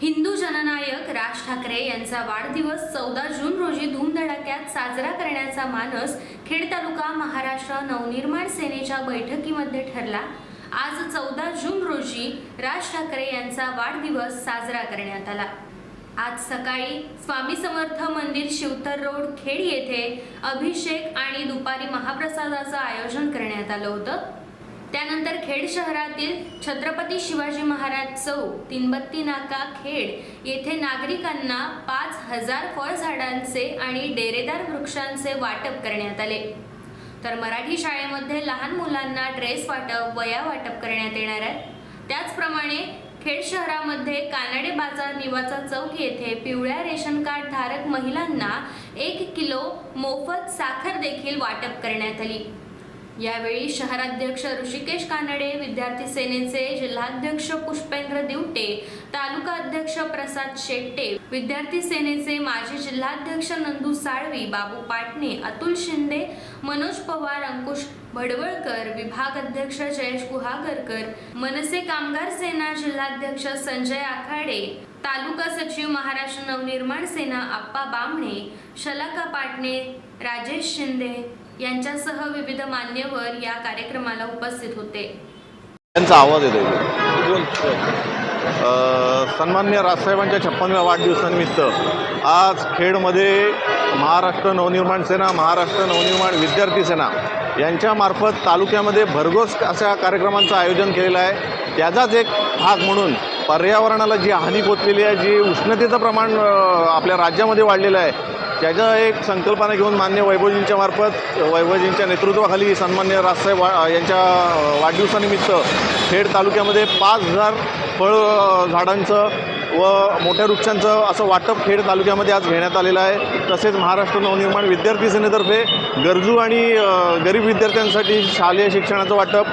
हिंदू जननायक राज ठाकरे यांचा वाढदिवस चौदा जून रोजी धूमधडाक्यात साजरा करण्याचा मानस खेड तालुका महाराष्ट्र नवनिर्माण सेनेच्या बैठकीमध्ये ठरला. आज चौदा जून रोजी राज ठाकरे यांचा वाढदिवस साजरा करण्यात आला. आज सकाळी स्वामी समर्थ मंदिर शिवतर रोड खेड येथे अभिषेक आणि दुपारी महाप्रसादाचं आयोजन करण्यात आलं होतं. त्यानंतर खेड शहरातील छत्रपती शिवाजी महाराज चौक तीनबत्ती नाका खेड येथे नागरिकांना पाच हजार फळझाडांचे आणि डेरेदार वृक्षांचे वाटप करण्यात आले. तर मराठी शाळेमध्ये लहान मुलांना ड्रेस वाटप वया वाटप करण्यात येणार आहे. त्याचप्रमाणे खेड शहरामध्ये कानडे बाजार निवाचा चौक येथे पिवळ्या रेशन कार्ड धारक महिलांना एक किलो मोफत साखर देखील वाटप करण्यात आली. यावेळी शहराध्यक्ष ऋषिकेश कानडे विद्यार्थी सेनेचे जिल्हाध्यक्ष पुष्पेंद्र दिवटे तालुका अध्यक्ष प्रसाद शेट्टे विद्यार्थी सेनेचे माजी जिल्हाध्यक्ष नंदू साळवी बाबू पाटणे अतुल शिंदे मनोज पवार अंकुश भडवळकर विभाग अध्यक्ष जयेश गुहागरकर मनसे कामगार सेना जिल्हाध्यक्ष संजय आखाडे तालुका सचिव महाराष्ट्र नवनिर्माण सेना आप्पा बामणे शलाका पाटणे राजेश शिंदे यांच्यासह विविध मान्यवर या कार्यक्रमाला उपस्थित होते. त्यांचा आवाज येतो सन्मान्य राजसाहेबांच्या छप्पनव्या वाढदिवसानिमित्त आज खेडमध्ये महाराष्ट्र नवनिर्माण सेना महाराष्ट्र नवनिर्माण विद्यार्थी सेना यांच्यामार्फत तालुक्यामध्ये भरघोस अशा कार्यक्रमांचं आयोजन केलेलं आहे. त्याचाच एक भाग म्हणून पर्यावरणाला जी हानी पोचलेली आहे जी उष्णतेचं प्रमाण आपल्या राज्यामध्ये वाढलेलं आहे त्याच्या एक संकल्पना घेऊन मान्य वैभवजींच्या मार्फत वैभवजींच्या नेतृत्वाखाली सन्मान्य राजसाहेब वा यांच्या वाढदिवसानिमित्त खेड तालुक्यामध्ये पाच हजार फळ झाडांचं व मोठ्या वृक्षांचं असं वाटप खेड तालुक्यामध्ये आज घेण्यात आलेलं आहे. तसेच महाराष्ट्र नवनिर्माण विद्यार्थी सेनेतर्फे गरजू आणि गरीब विद्यार्थ्यांसाठी शालेय शिक्षणाचं वाटप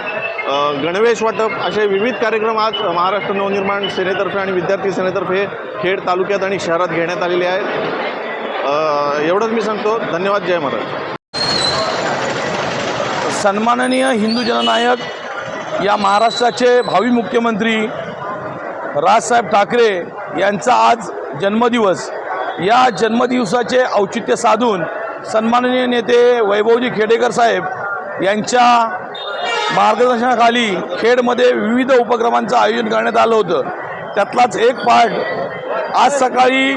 गणवेश वाटप असे विविध कार्यक्रम आज महाराष्ट्र नवनिर्माण सेनेतर्फे आणि विद्यार्थी सेनेतर्फे खेड तालुक्यात आणि शहरात घेण्यात आलेले आहेत. एवढंच मी सांगतो. धन्यवाद जय महाराज. सन्माननीय हिंदू जननायक या महाराष्ट्राचे भावी मुख्यमंत्री राजसाहेब ठाकरे यांचा आज जन्मदिवस. या जन्मदिवसाचे औचित्य साधून सन्माननीय नेते वैभवजी खेडेकर साहेब यांच्या मार्गदर्शनाखाली खेडमध्ये विविध उपक्रमांचं आयोजन करण्यात आलं होतं. त्यातलाच एक पार्ट आज सकाळी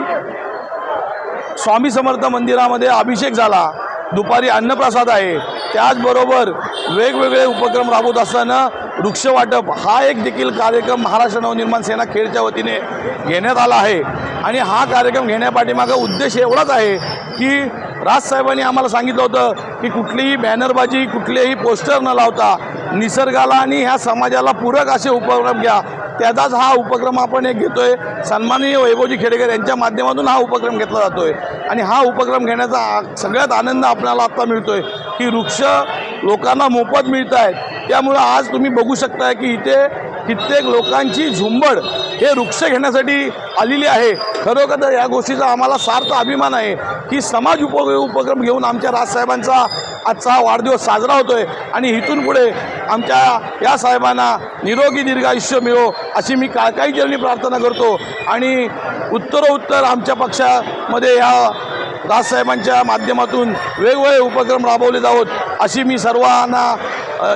स्वामी समर्थ मंदिरामध्ये अभिषेक झाला. दुपारी अन्नप्रसाद आहे. त्याचबरोबर वेगवेगळे उपक्रम राबवत असताना वृक्ष वाटप हा एक देखील कार्यक्रम महाराष्ट्र नवनिर्माण सेना खेडच्या वतीने घेण्यात आला आहे. आणि हा कार्यक्रम घेण्यापाठीमागा उद्देश एवढाच आहे की राजसाहेबांनी आम्हाला सांगितलं होतं की कुठलीही बॅनरबाजी कुठलेही पोस्टर न लावता निसर्गाला आणि ह्या समाजाला पूरक असे उपक्रम घ्या. त्याचाच हा उपक्रम आपण एक घेतोय. सन्माननीय वैभवजी खेडेकर यांच्या माध्यमातून हा उपक्रम घेतला जातोय. आणि हा उपक्रम घेण्याचा सगळ्यात आनंद आपल्याला आत्ता मिळतोय की वृक्ष लोकांना मोफत मिळत आहेत त्यामुळं आज तुम्ही बघू शकताय की इथे कित्येक लोकांची झुंबड हे वृक्ष घेण्यासाठी आलेली आहे. खरोखर तर या गोष्टीचा आम्हाला सार्थ अभिमान आहे की समाज उप उपक्रम घेऊन आमच्या राजसाहेबांचा आजचा वाढदिवस साजरा होतोय. आणि इथून पुढे आमच्या या साहेबांना निरोगी दीर्घायुष्य मिळो अशी मी काळकाईचरणी प्रार्थना करतो. आणि उत्तरोत्तर आमच्या पक्षामध्ये या दाससाहेबांच्या माध्यमातून वेगवेगळे उपक्रम राबवले जावत अशी मी सर्वांना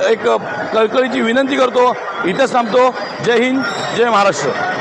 एक कळकळीची विनंती करतो. इथंच थांबतो. जय हिंद जय महाराष्ट्र.